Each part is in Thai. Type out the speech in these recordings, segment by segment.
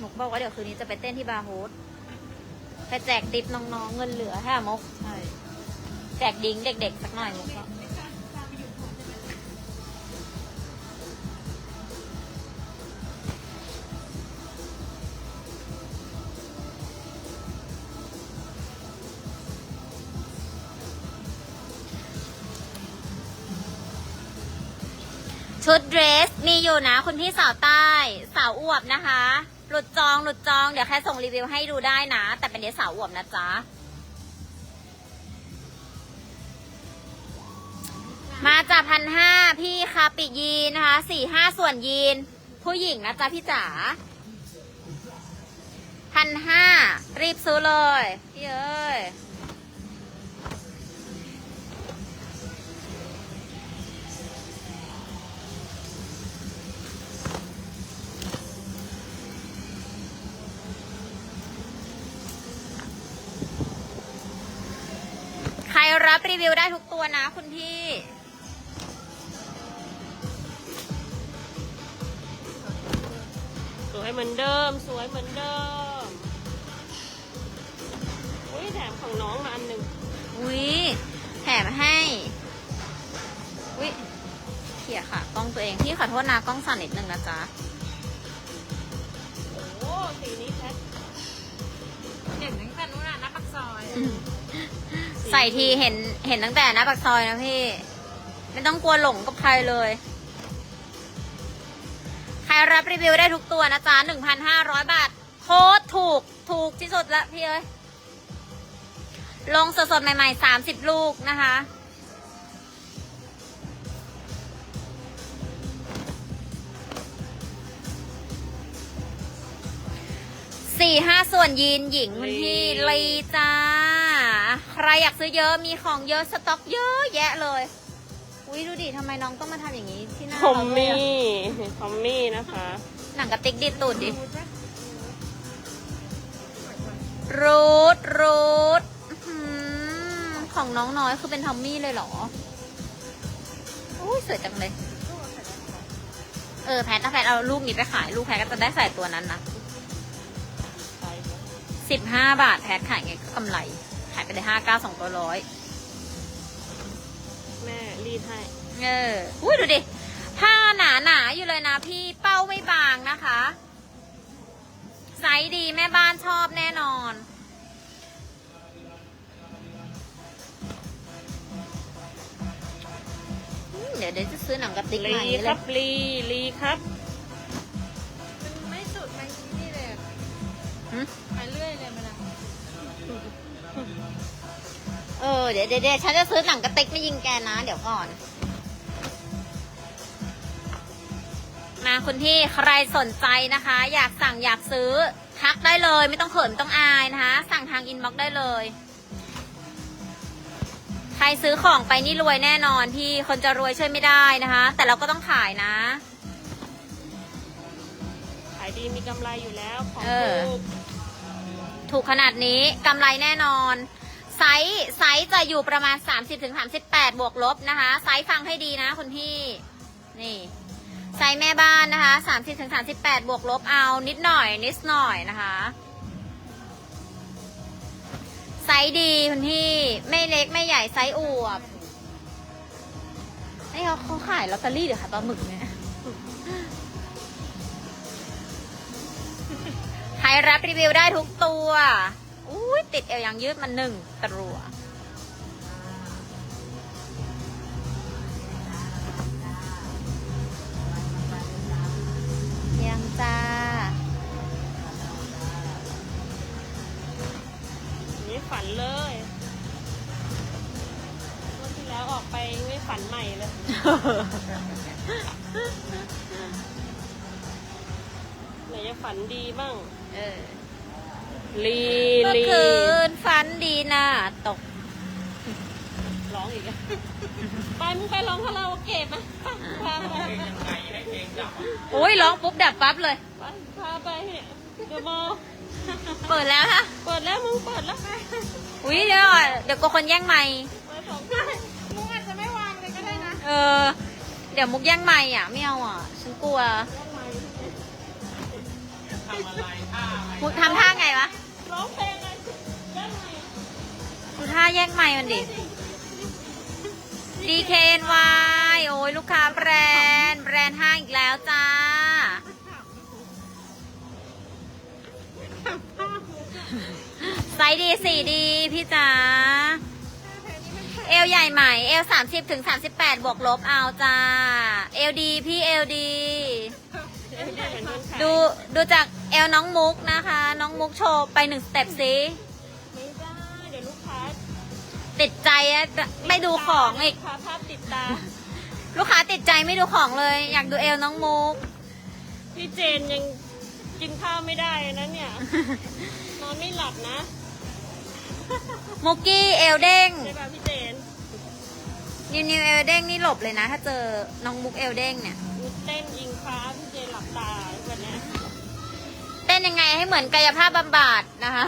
มุกบอกว่าเดี๋ยวคืนนี้จะไปเต้นที่บาร์โฮสไปแจกติปน้องๆเงินเหลือห้ามก ใช่ แจกดิ้งเด็กๆสักหน่อยมกบอก ชุดเดรสมีอยู่นะ คุณพี่สาวใต้สาวอวบนะคะ หลุดจองหลุดจองเดี๋ยวแค่ส่งรีวิวให้ดูได้นะ แต่เป็นเดรสสาวอวบนะจ๊ะมาจากพันห้าพี่คาปิยีนนะคะสี่ห้าส่วนยีน ผู้หญิงนะจ๊ะพี่จ๋าพันห้ารีบซื้อเลยพี่เอ้ย รรับรีวิวได้ทุกตัวนะคุณพี่ สวยเหมือนเดิม สวยเหมือนเดิม อุ้ยแถมของน้องมาอันหนึ่งอุ้ยแถมให้ อุ้ยเขี่ยค่ะ กล้องตัวเอง พี่ขอโทษนะกล้องสั่นนิดนึงนะจ๊ะ ส่ทีเห็นเห็นตั้งแต่หน้าปากซอยนะพี่ ไม่ต้องกลัวหลงกับใครเลย ใครรับรีวิวได้ทุกตัวนะจ๊ะหนึ่งพันห้าร้อยบาท โคตรถูกถูกที่สุดละพี่เอ้ยลงสดๆ ใหม่ๆสามสิบลูกนะคะสี่ห้าส่วนยีนหญิงคุณพี่ลีจ้า ใครอยากซื้อเยอะมีของเยอะสต็อกเยอะแยะเลย อุ้ยดูดิทำไมน้องต้องมาทำอย่างนี้ที่หน้าคอมเราด้วยมี่อะคอมมี่นะคะ หนังกระติกดิดตูดดิรูทรูทอื้อหือของน้องน้อยคือเป็นทอมมี่เลยเหรออุ้ยสวยจังเลย เออแพทถ้าแพทเอาลูกนี้ไปขายลูกแพทก็จะได้ใส่ตัวนั้นนะใช่ค่ะสิบห้าบาทแพทขายไงก็กำไร ขายไปเลยห้าเก้าสองตัวร้อยแม่รีดให้ เอออุ้ยดูดิ ผ้าหนาหนาๆอยู่เลยนะพี่เป้าไม่บางนะคะ ไซส์ดีแม่บ้านชอบแน่นอนอืมเดี๋ยวเดี๋ยวจะซื้อหนังกระติกลีใหม่คเลรัยบลีลีครับ ออเดี๋ยวเดี๋ยวเดี๋ยวฉันจะซื้อหนังกระติกมายิงแกนะ เดี๋ยวก่อน มาคุณพี่ใครสนใจนะคะ อยากสั่งอยากซื้อ ทักได้เลย ไม่ต้องเขินไม่ต้องอายนะคะ สั่งทางอินบ็อกซ์ได้เลย ใครซื้อของไปนี่รวยแน่นอนพี่คนจะรวยช่วยไม่ได้นะคะ แต่เราก็ต้องขายนะขายดีมีกำไรอยู่แล้วของเออถูกถูกขนาดนี้กำไรแน่นอน ไซส์ไซส์จะอยู่ประมาณ 30-38บวกลบนะคะ ไซส์ฟังให้ดีนะคุณพี่ นี่ไซส์แม่บ้านนะคะ 30-38บวกลบเอานิดหน่อย นิดหน่อยนะคะ ไซส์ดีคุณพี่ ไม่เล็กไม่ใหญ่ไซส์อวบไอ้เขาเขาขายลอตเตอรี่หรือขายปลาหมึกเนี่ยใครรับรีวิวได้ทุกตัว อุ้ยติดเอวยังยืดมาหนึ่งตัว ยังจ้า นี่ฝันเลยเมื่อที่แล้วออกไปไม่ฝันใหม่เลย ไหนจะฝันดีบ้าง เออ ลีเมื่อลีคืนฝันดีนะตกร้องอีกอะไปมึงไปร้องคาราโอเกะมาพาไปอุ้ยร้องปุ๊บดับปั๊บเลย ไปพาไปเดอะมอลล์เปิดแล้วฮะเปิดแล้วมึงเปิดแล้วอุ้ยเดี๋ยวก่อนเดี๋ยวกลัวคนแย่งไมค์ไปสองมุกอาจจะไม่วางเลยก็ได้นะเออ เดี๋ยวมุกแย่งไมค์อะไม่เอาอะฉันกลัวไปมึงทำท่าไงวะ ร้องเพลงอะไรได้ไหมดูท่าแยกไม้มันดิ DKNY โอ้ยลูกค้าแบรนด์แบรนด์ห้างอีกแล้วจ้า ไซส์ดีสี่ดีพี่จ๋าเอวใหญ่ใหม่เอวสามสิบถึงสามสิบแปดบวกลบเอาจ้า เอวดีพี่เอวดีเดี๋ยวเหมือนคนขายดูดูจาก เอวน้องมุกนะคะ น้องมุกโชว์ไปหนึ่งสเต็ปสิไม่ได้เดี๋ยวลูกค้าติดใจอะไม่ดูของอีก ลูค้าภาพติดตา ลูกค้าติดใจไม่ดูของเลย อยากดูเอวน้องมุก พี่เจนยังกินข้าวไม่ได้นะเนี่ย นอนไม่หลับนะมุกกี้เอลเด้งใช่ป่ะพี่เจนนิวนิวเอลเด้งนี่หลบเลยนะ ถ้าเจอน้องมุกเอลเด้งเนี่ยมีเต้นยิงฟ้าพี่เจนหลับตาวันเนี้ยเต้นยังไงให้เหมือนกายภาพบำบัดนะคะ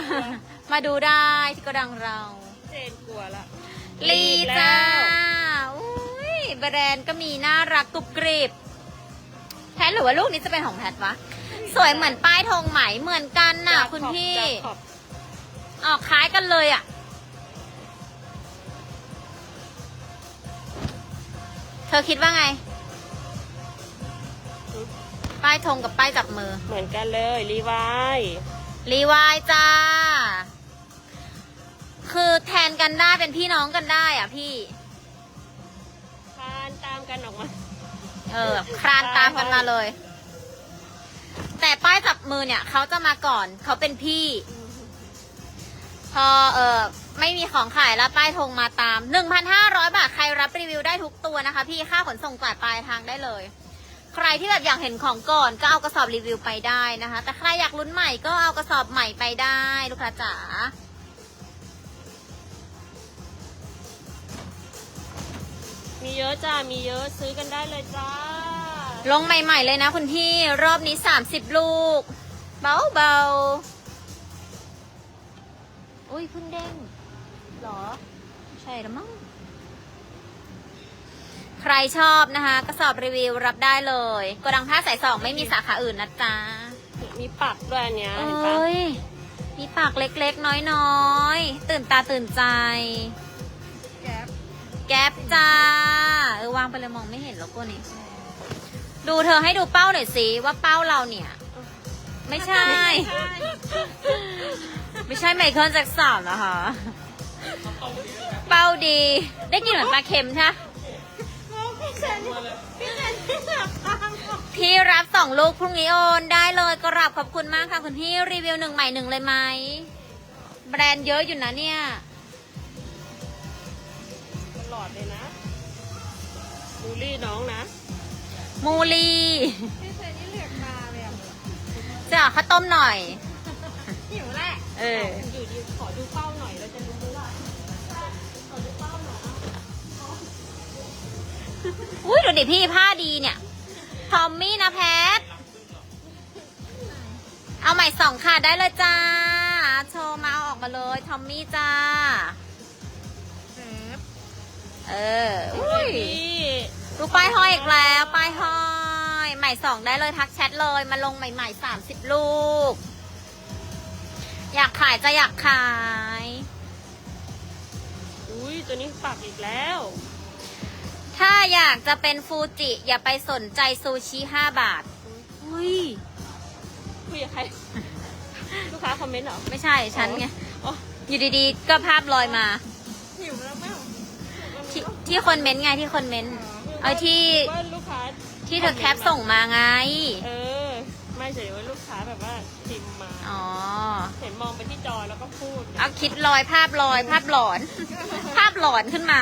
มาดูได้ที่กระดังเรา เจนกลัวละลีจ้าอุ้ยแบรนด์ก็มีน่ารักกรุบกริบแพทหรือว่าลูกนี้จะเป็นของแพทวะ สวยเหมือนป้ายธงไหมเหมือนกันน่ะ คุณพี่จับขอบออกคล้ายกันเลยอะ เธอคิดว่าไง ป้ายธงกับป้ายจับมือ เหมือนกันเลยรีไวายรีวายจ้า คือแทนกันได้เป็นพี่น้องกันได้อะพี่คานตามกันออกมา เออคลานตามกันมาเลย แต่ป้ายจับมือเนี่ยเขาจะมาก่อน เขาเป็นพี่ พอเออไม่มีของขายแล้วป้ายธงมาตาม 1,500 บาทใครรับรีวิวได้ทุกตัวนะคะ พี่ค่าขนส่งจ่ายปลายทางได้เลย ใครที่แบบอยากเห็นของก่อนก็เอากระสอบรีวิวไปได้นะคะ แต่ใครอยากลุ้นใหม่ก็เอากระสอบใหม่ไปได้ลูกค้าจ๋ามีเยอะจ้า มีเยอะซื้อกันได้เลยจ้า ลงใหม่ ๆ เลยนะคุณพี่ รอบนี้ 30 ลูก เบาเบาๆอุ้ยเพิ่งเด้งเหรอ ใช่แล้วมั้ง ใครชอบนะคะกระสอบรีวิวรับได้เลยกระดังผ้าสายสองไม่มีสาขาอื่นนะจ๊ะมีปักด้วยอันเนี้ยเอเห็นปะ้ยมีปากเล็กๆ น้อยๆ ตื่นตาตื่นใจ แก๊ปแก๊ปจ้า เออวางไปเลยมองไม่เห็นโลโก้นี้ดูเธอให้ดูเป้าหน่อยสิว่าเป้าเราเนี่ย ไม่ใช่ ไม่ใช่ไมเคิลแจ็คสันนะคะ เป้าดี ได้กินเหมือนปลาเค็มใช่ไหม พี่รับสองลูกพรุ่งนี้โอนได้เลยกราบขอบคุณมากค่ะคุณพี่รีวิวหนึ่งใหม่หนึ่งเลยไหมแบรนด์เยอะอยู่นะเนี่ยตลอดเลยนะบูลี่น้องนะมูลีพี่เซนี่เหลือกตาเลยอะจะเอาข้าวต้มหน่อยหิวแหละเออ ดูดิพี่ผ้าดีเนี่ย ทอมมี่นะแพท เอาใหม่สองค่ะได้เลยจ้า โชว์มาเอาออกมาเลย ทอมมี่จ้าเซฟเออ อุ้ยพี่ดูป้ายห้อยอีกแล้ว ป้ายห้อย ใหม่สองได้เลยทักแชทเลย มาลงใหม่ๆสามสิบลูก อยากขายจะอยากขาย อุ้ยตัวนี้ปักอีกแล้ว ถ้าอยากจะเป็นฟูจิ อย่าไปสนใจซูชิห้าบาท อุ้ยคุยกับใคร ลูกค้าคอมเมนต์เหรอ ไม่ใช่ฉันไง อ๋ออยู่ดีๆ ก็ภาพลอยมา หิวแล้วแม่ที่ที่คนเม้นต์ไงที่คนเม้นต์ไอ้ที่ว่าลูกค้า ที่เธอแคปส่งมาไง เออ ไม่เฉยว่าลูกค้าแบบว่าพิมพ์มา อ๋อ เห็นมองไปที่จอแล้วก็พูด เอาคิดลอยภาพลอยภาพหลอน ภาพหลอนขึ้นมา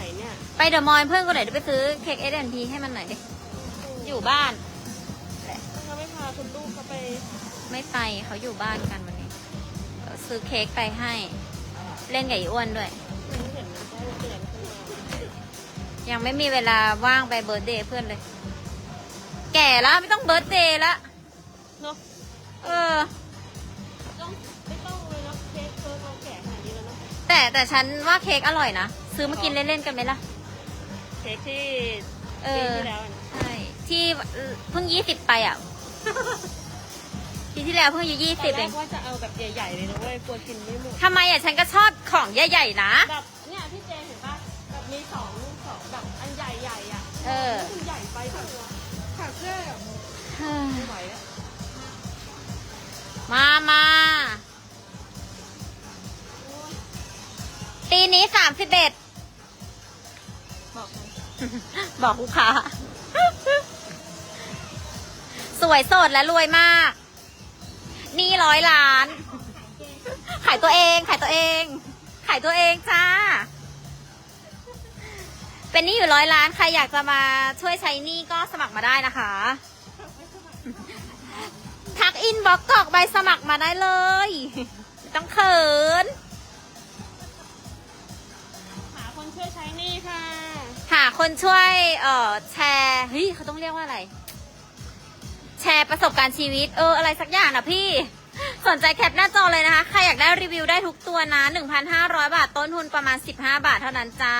นเกิดที่ไหนเนี่ยไปเดอะมอลล์เพื่อนคนไหนไปซื้อเค้กเอสแอนทีให้มันหน่อยดิ อยู่บ้าน ถ้าไม่พาคุณลูกเขาไปไม่ไปเขาอยู่บ้านกันวันนี้เดี๋ยวซื้อเค้กไปให้ เล่นกับไอ้อ้วนด้วย ไม่เห็นมันแจ้งเตือนขึ้นมายังไม่มีเวลาว่างไปเบิร์ธเดย์เพื่อนเลย แก่แล้วไม่ต้องเบิร์ธเดย์ละเนาะเออ ต้องไม่ต้องเลยเนาะเค้กเคิร์กเราแก่ขนาดนี้แล้วเนาะแต่แต่ฉันว่าเค้กอร่อยนะ ซื้อมากินเล่นๆกันไหมล่ะ เค้กที่เอปีอที่แล้วอะนะใช่ ที่เพิ่งยี่สิบไปอะ ปีที่แล้วเพิ่งอายุยี่ตอสิบนแรเอกง ว่าจะเอาแบบใหญ่ๆเลยนะเว้ยกลัวกินไม่หมดทำไมอะฉันก็ชอบของใหญ่ๆนะ แบบเนี่ยพี่เจเห็นปะแบบมีสองสองแบบอันใหญ่ๆอะเออ มันใหญ่ไปแบบขาดเสื้ออะไม่ไหวแล้วมามาปีนี้สามสิบเอ็ด บอกลูกค้า สวยสดและรวยมาก นี่ร้อยล้าน ขายตัวเอง ขายตัวเอง ขายตัวเองจ้า เป็นนี่อยู่ร้อยล้าน ใครอยากจะมาช่วยใช้นี่ก็สมัครมาได้นะคะ ทักอินบ็อกกอกใบสมัครมาได้เลยไม่ต้องเขิน หาคนช่วยใช้นี่ค่ะาคนช่วยเอ่อแชร์เฮ้ยเขาต้องเรียกว่าอะไร แชร์ประสบการณ์ชีวิต เออ อะไรสักอย่างนะพี่ สนใจแคปหน้าจอเลยนะคะ ใครอยากได้รีวิวได้ทุกตัวนะ 1,500 บาท ต้นทุนประมาณ 15 บาทเท่านั้นจ้า